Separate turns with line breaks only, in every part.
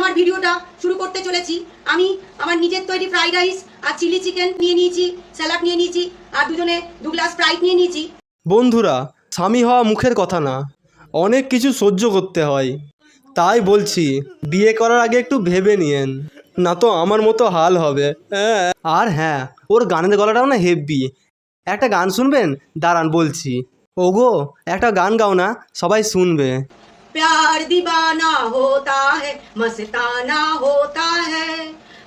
আমার ভিডিওটা শুরু করতে চলেছি। আমি আমার নিজের তৈরি ফ্রাইড রাইস আর চিলি চিকেন নিয়ে নিয়েছি স্যালাড নিয়ে নিয়েছি আর দুজনে দু গ্লাস ফ্রাইড নিয়ে নিয়েছি।
বন্ধুরা স্বামী হওয়া মুখের কথা না। অনেক কিছু সহ্য করতে হয়। তাই বলছি বিয়ে করার আগে একটু ভেবে নিয়েন। না তো আমার মতো হাল হবে। আর হ্যাঁ ওর গানের গলাটাও না হেভি একটা গান শুনবেন? দাঁড়ান বলছি। ওগো একটা গান গাও না সবাই শুনবে।
প্যার দিবান मस्ताना होता है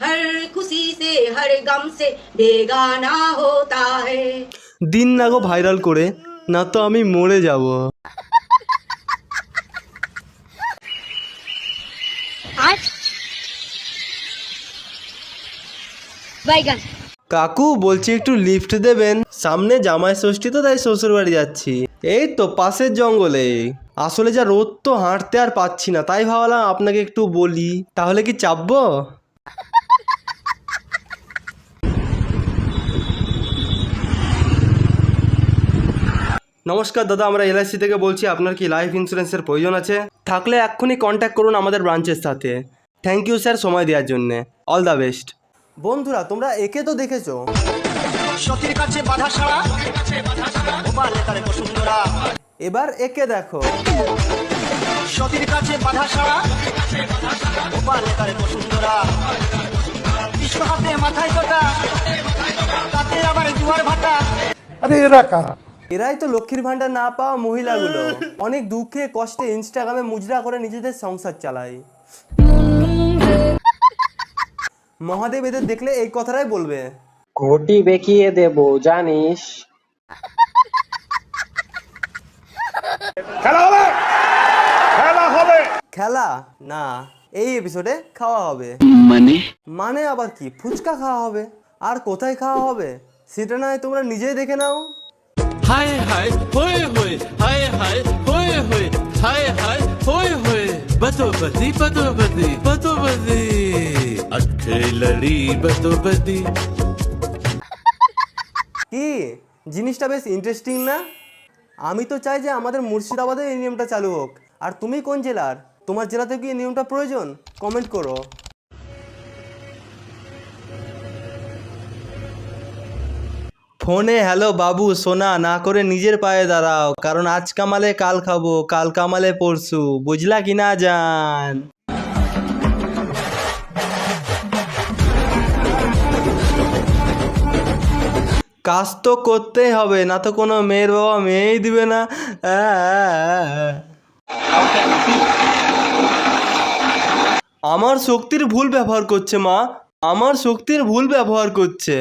हर खुशी से हर गम से बेगाना होता है
দিন না গো ভাইরাল করে না তো আমি মরে যাব
বাইগান
কাকু বলছি একটু লিফট দেবেন সামনে জামাই ষষ্ঠী তো তাই শ্বশুর বাড়ি যাচ্ছি এই তো পাশের জঙ্গলে আসলে যা রোদ তো হাঁটতে আর পাচ্ছি না, তাই ভাবলাম আপনাকে একটু বলি। তাহলে কি চাপবো? নমস্কার দাদা, আমরা এলআইসি থেকে বলছি, আপনার কি লাইফ ইন্স্যুরেন্সের প্রয়োজন আছে? থাকলে এক্ষুনি কন্ট্যাক্ট করুন আমাদের ব্রাঞ্চের সাথে। থ্যাংক ইউ স্যার সময় দেওয়ার জন্যে। অল দ্য বেস্ট বন্ধুরা, তোমরা একে তো দেখেছ।
সতীর কাছে বাধা
এবার একে দেখো।
সতীর কাছে বাধা সারা গোপালে তারে বসুন্ধরা। কৃষ্ণ হাতে মাথায় তোটা তাতে আবার জুয়ার ভাটা।
আরে এরা কারা?
এরাই তো লক্ষ্মীর ভান্ডার না পাওয়া মহিলাগুলো। অনেক দুঃখে কষ্টে ইনস্টাগ্রামে মুজরা করে নিজেদের সংসার চালায়। মহাদেব এদের দেখলে এই কথাটাই বলবে।
ঘটি বেঁকিয়ে দেব জানিস?
খেলা হবে! খেলা হবে! খেলা? না এই এপিসোডে খাওয়া হবে।
মানে?
মানে আবার কি? ফুচকা খাওয়া হবে। আর কোথায় খাওয়া হবে? সেটা নয় তোমরা নিজেই দেখে নাও।
হায় হাই হয়ে হয়ে হায় হায় হয়ে হয়ে হায় হায় হয়ে হয়ে। বতো বতো বতো আখে লড়ি বতো
কি? জিনিসটা বেশ ইন্টারেস্টিং না? আমি তো চাই যে আমাদের মুর্শিদাবাদে এই নিয়মটা চালু হোক। আর তুমি কোন জেলার? তোমার জেলাতে কি এই নিয়মটা প্রয়োজন? কমেন্ট করো। ফোনে হ্যালো বাবু, সোনা, না করে নিজের পায়ে দাঁড়াও, কারণ আজ কামালে কাল খাব, কাল কামালে পরশু, বুঝলা কি না কাজ তো করতেই হবে, না তো কোনো মেয়ের বাবা মেয়েই দিবে না। আমার শক্তির ভুল ব্যবহার করছে মা, আমার শক্তির ভুল ব্যবহার করছে।